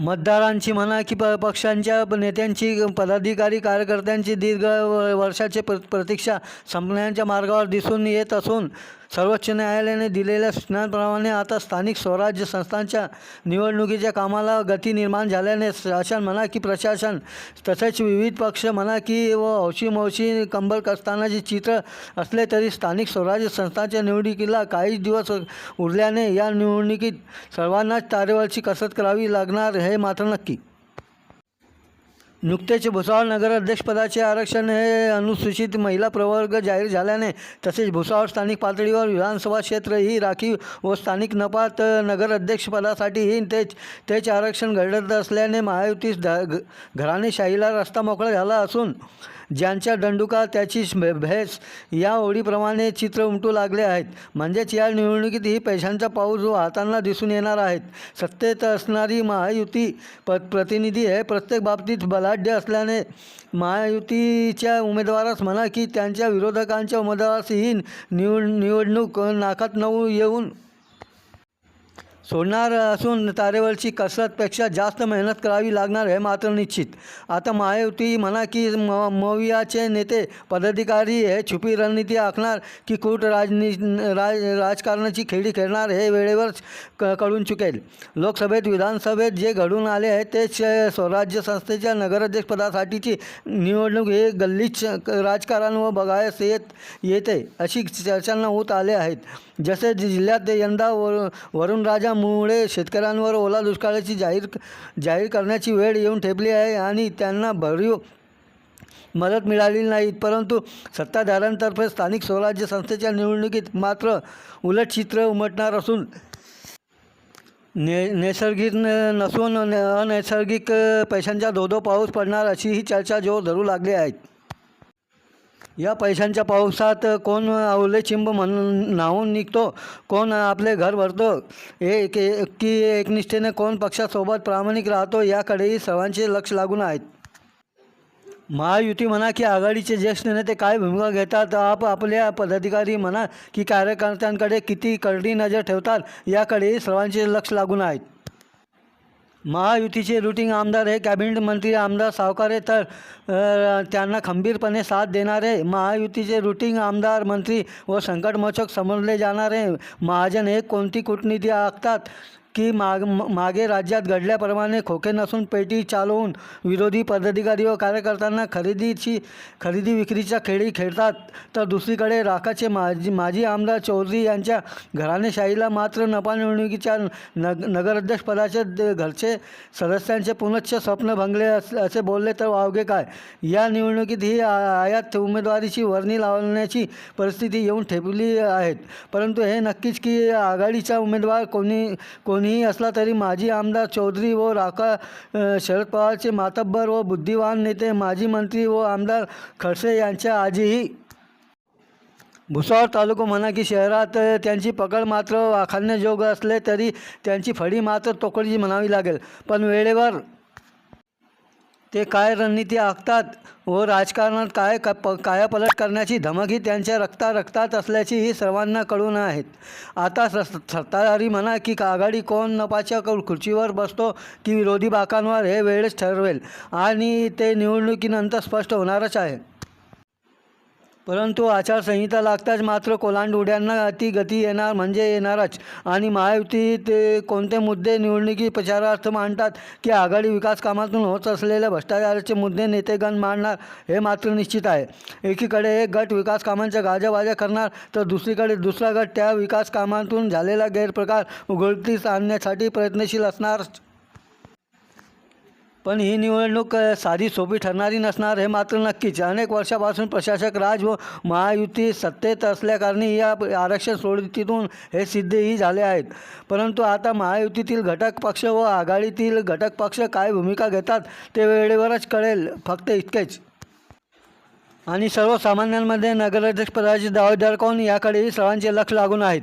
मतदारांची म्हणा की प पक्षांच्या नेत्यांची पदाधिकारी कार्यकर्त्यांची दीर्घ वर्षाचे प्र प्रतीक्षा संपण्याच्या मार्गावर दिसून येत असून सर्वोच्च न्यायालयाने दिलेल्या सूचनांप्रमाणे आता स्थानिक स्वराज्य संस्थांच्या निवडणुकीच्या कामाला गती निर्माण झाल्याने शासन म्हणा की प्रशासन तसेच विविध पक्ष म्हणा की व हौशी मौशी कंबल कसतानाचे चित्र असले तरी स्थानिक स्वराज्य संस्थांच्या निवडणुकीला काही दिवस उरल्याने या निवडणुकीत सर्वांनाच तारेवरची कसरत करावी लागणार हे मात्र नक्की. नुकतेच भुसावळ नगराध्यक्षपदाचे आरक्षण हे अनुसूचित महिला प्रवर्ग जाहीर झाल्याने तसेच भुसावळ स्थानिक पातळीवर विधानसभा क्षेत्र ही राखीव व स्थानिक नपात नगराध्यक्षपदासाठीही तेच तेच आरक्षण घडत असल्याने महायुतीस ध घ- घराणेशाहीला रस्ता मोकळा झाला असून ज्यांच्या दंडुका त्याची भेस या ओळीप्रमाणे चित्र उमटू लागले आहेत. म्हणजेच या निवडणुकीत ही पैशांचा पाऊस वाहताना दिसून येणार आहेत सत्तेत असणारी महायुती प प्रतिनिधी हे प्रत्येक बाबतीत बलाढ्य असल्याने महायुतीच्या उमेदवारास म्हणा की त्यांच्या विरोधकांच्या उमेदवारासही निवड निवडणूक नाकात नऊ येऊन सोडणार असून तारेवरची कसरतपेक्षा जास्त मेहनत करावी लागणार हे मात्र निश्चित. आता महायुती म्हणा की म मवियाचे नेते पदाधिकारी हे छुपी रणनीती आखणार की कूट राजनी राज राजकारणाची खेळी खेळणार हे वेळेवरच क कळून चुकेल. लोकसभेत विधानसभेत जे घडून आले आहे तेच स्वराज्य संस्थेच्या नगराध्यक्षपदासाठीची निवडणूक हे गल्लीच राजकारण व बघायस येत येते अशी चर्चांना होत आले आहेत. जसे जिल्ह्यात यंदा वर असल्यामुळे शेतकऱ्यांवर ओला दुष्काळाची जाहीर जाहीर करण्याची वेळ येऊन ठेपली आहे आणि त्यांना भरीव मदत मिळाली नाही. परंतु सत्ताधाऱ्यांतर्फे स्थानिक स्वराज्य संस्थेच्या निवडणुकीत मात्र उलट चित्र उमटणार असून ने नैसर्गिक नसून अनैसर्गिक पैशांचा धोधो पाऊस पडणार अशी ही चर्चा जोर धरू लागली आहेत या पैशांच्या पावसात कोण आवले चिंब म्हणून न्हावून निघतो कोण आपले घर भरतो. एक की एकनिष्ठेने कोण पक्षासोबत प्रामाणिक राहतो याकडेही सर्वांचे लक्ष लागून आहेत. महायुती म्हणा की आघाडीचे ज्येष्ठ नेते काय भूमिका घेतात आप आपल्या पदाधिकारी म्हणा की कार्यकर्त्यांकडे किती करडी नजर ठेवतात याकडेही सर्वांचे लक्ष लागून आहेत. महायुतीचे रुटीन आमदार हे कॅबिनेट मंत्री आमदार सावकारे तर त्यांना खंबीरपणे साथ देणारे महायुतीचे रुटीन आमदार मंत्री व संकटमोचक समजले जाणारे महाजन हे कोणती कूटनीती आखतात? की माग म- मागे राज्यात घडल्याप्रमाणे खोके नसून पेटी चालवून विरोधी पदाधिकारी व कार्यकर्त्यांना खरेदीची खरेदी विक्रीच्या खेळी खेळतात. तर दुसरीकडे राखाचे माजी माजी आमदार चौधरी यांच्या घराणेशाहीला मात्र नफा निवडणुकीच्या नग नगराध्यक्षपदाचे द- घरचे सदस्यांचे पुनश्च स्वप्न भंगले अस असे बोलले तर वावगे काय? या निवडणुकीत ही आयात उमेदवारीची वर्णी लावण्याची परिस्थिती येऊन ठेपली आहेत. परंतु हे नक्कीच की आघाडीचा उमेदवार कोणी कोणीही असला तरी माजी आमदार चौधरी व राका शरद पवारचे मातब्बर व बुद्धिवान नेते माजी मंत्री व आमदार खडसे यांच्या आजीही भुसावळ तालुका म्हणा की शहरात त्यांची पकड मात्र वाखाणण्याजोग असले तरी त्यांची फडी मात्र तोकडीची म्हणावी लागेल. पण वेळेवर ते काय रणनीती आखतात व राजकारणात काय क प कायापलट करण्याची धमकी त्यांच्या रक्ता रक्तात असल्याचीही सर्वांना कळून आहेत. आता स सत्ताधारी म्हणा की आघाडी कोण नपाच्या खुर्चीवर बसतो की विरोधी बाकांवर हे वेळेस ठरवेल आणि ते निवडणुकीनंतर स्पष्ट होणारच आहे. परंतु आचारसंहिता लागताच मात्र कोलांडुड्यांना अति गती येणार म्हणजे येणारच. आणि महायुती ते कोणते मुद्दे निवडणुकी प्रचारार्थ मांडतात की आघाडी विकास कामातून होत असलेल्या भ्रष्टाचाराचे मुद्दे नेतेगण मांडणार हे मात्र निश्चित आहे. एकीकडे एक गट विकास कामांच्या गाजावाजा करणार तर दुसरीकडे दुसरा गट त्या विकास कामातून झालेला गैरप्रकार उघडकीस आणण्यासाठी प्रयत्नशील असणार. पण ही निवडणूक साधी सोपी ठरणारी नसणार हे मात्र नक्कीच. अनेक वर्षापासून प्रशासक राज व महायुती सत्तेत असल्याकारणी या आरक्षण सोडतीतून हे सिद्धही झाले आहेत. परंतु आता महायुतीतील घटक पक्ष व आघाडीतील घटक पक्ष काय भूमिका घेतात ते वेळेवरच कळेल फक्त इतकेच. आणि सर्वसामान्यांमध्ये नगराध्यक्षपदाचे दावेदार कोण? याकडेही सर्वांचे लक्ष लागून आहेत.